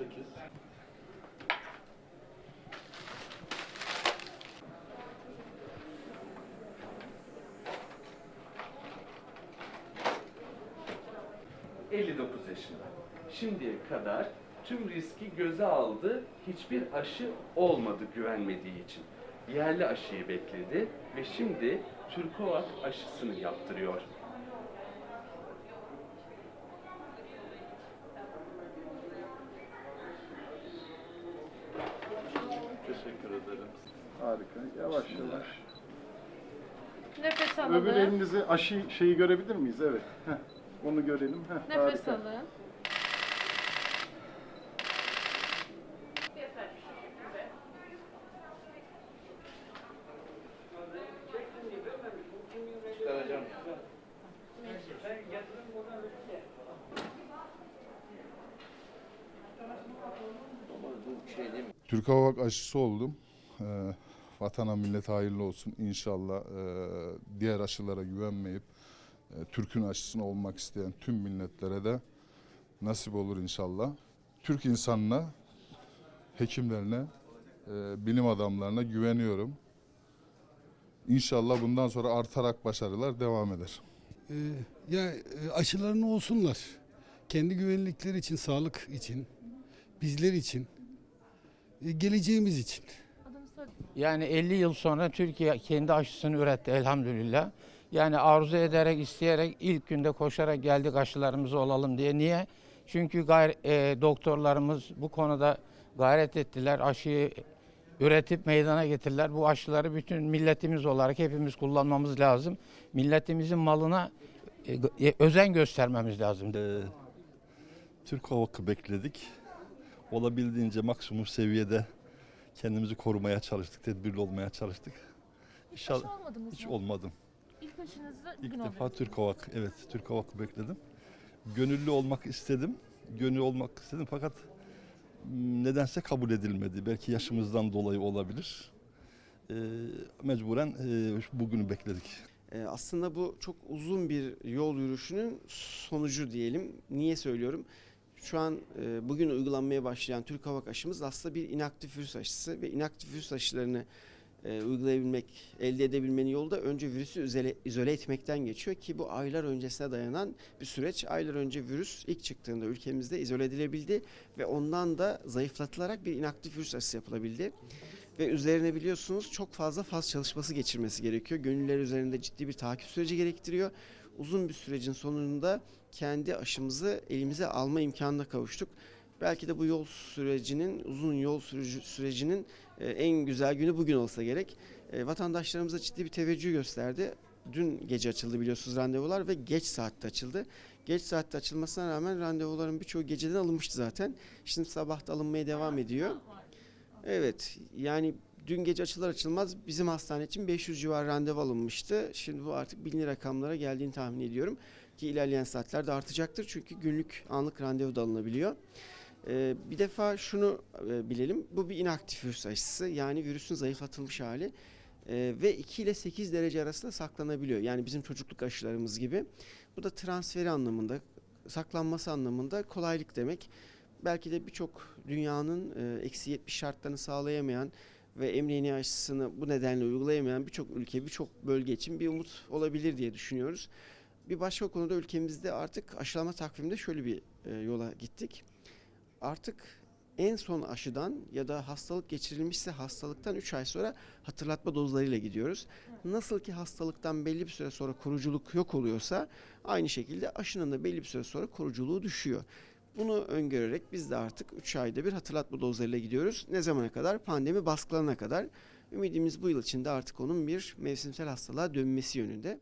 8. ...59 yaşında. Şimdiye kadar tüm riski göze aldı, hiçbir aşı olmadı güvenmediği için. Yerli aşıyı bekledi ve şimdi Türkovak aşısını yaptırıyor. Harika. Yavaş yavaş. Nefes alalım. Öbür elinizi aşı şeyi görebilir miyiz? Evet. Heh. Onu görelim. Heh, Nefes harika. alın. Çıkaracağım. Türk Hava aşısı oldum. Ee, vatana millet hayırlı olsun. İnşallah e, diğer aşılara güvenmeyip e, Türk'ün aşısını olmak isteyen tüm milletlere de nasip olur inşallah. Türk insanına, hekimlerine, e, bilim adamlarına güveniyorum. İnşallah bundan sonra artarak başarılar devam eder. Ee, ya e, aşılarını olsunlar. Kendi güvenlikleri için, sağlık için, bizler için, e, geleceğimiz için. Yani 50 yıl sonra Türkiye kendi aşısını üretti elhamdülillah. Yani arzu ederek, isteyerek ilk günde koşarak geldik aşılarımızı olalım diye. Niye? Çünkü gayr e, doktorlarımız bu konuda gayret ettiler. Aşıyı üretip meydana getirdiler. Bu aşıları bütün milletimiz olarak hepimiz kullanmamız lazım. Milletimizin malına e, e, özen göstermemiz lazım. Ee, Türk Hakkı bekledik. Olabildiğince maksimum seviyede kendimizi korumaya çalıştık, tedbirli olmaya çalıştık. İnşallah Aşı olmadınız hiç mı? olmadım. İlk aşınızı İlk bugün defa oldu. Türk Hava Hakkı, evet Türk Hava Hakkı bekledim. Gönüllü olmak istedim. Gönüllü olmak istedim fakat mm, nedense kabul edilmedi. Belki yaşımızdan dolayı olabilir. Ee, mecburen e, bugünü bekledik. Ee, Aslında bu çok uzun bir yol yürüyüşünün sonucu diyelim. Niye söylüyorum? Şu an e, bugün uygulanmaya başlayan Türk Hava aşımız aslında bir inaktif virüs aşısı ve inaktif virüs aşılarını e, uygulayabilmek, elde edebilmenin yolu da önce virüsü izole, izole etmekten geçiyor ki bu aylar öncesine dayanan bir süreç. Aylar önce virüs ilk çıktığında ülkemizde izole edilebildi ve ondan da zayıflatılarak bir inaktif virüs aşısı yapılabildi. Ve üzerine biliyorsunuz çok fazla faz çalışması geçirmesi gerekiyor. Gönüller üzerinde ciddi bir takip süreci gerektiriyor. Uzun bir sürecin sonunda kendi aşımızı elimize alma imkanına kavuştuk. Belki de bu yol sürecinin, uzun yol süreci- sürecinin e, en güzel günü bugün olsa gerek. E, Vatandaşlarımıza ciddi bir teveccüh gösterdi. Dün gece açıldı biliyorsunuz randevular ve geç saatte açıldı. Geç saatte açılmasına rağmen randevuların birçoğu geceden alınmıştı zaten. Şimdi sabah da alınmaya devam ediyor. Evet yani dün gece açılır açılmaz bizim hastane için 500 civar randevu alınmıştı. Şimdi bu artık binli rakamlara geldiğini tahmin ediyorum. Ki ilerleyen saatlerde artacaktır çünkü günlük anlık randevu da alınabiliyor. Ee, bir defa şunu e, bilelim bu bir inaktif virüs aşısı yani virüsün zayıflatılmış hali. Ee, ve 2 ile 8 derece arasında saklanabiliyor. Yani bizim çocukluk aşılarımız gibi. Bu da transferi anlamında, saklanması anlamında kolaylık demek belki de birçok dünyanın e, eksi 70 şartlarını sağlayamayan ve emniyeni aşısını bu nedenle uygulayamayan birçok ülke, birçok bölge için bir umut olabilir diye düşünüyoruz. Bir başka konuda ülkemizde artık aşılama takviminde şöyle bir e, yola gittik. Artık en son aşıdan ya da hastalık geçirilmişse hastalıktan 3 ay sonra hatırlatma dozlarıyla gidiyoruz. Nasıl ki hastalıktan belli bir süre sonra koruculuk yok oluyorsa aynı şekilde aşının da belli bir süre sonra koruculuğu düşüyor. Bunu öngörerek biz de artık 3 ayda bir hatırlatma dozlarıyla gidiyoruz. Ne zamana kadar? Pandemi baskılanana kadar. Ümidimiz bu yıl içinde artık onun bir mevsimsel hastalığa dönmesi yönünde.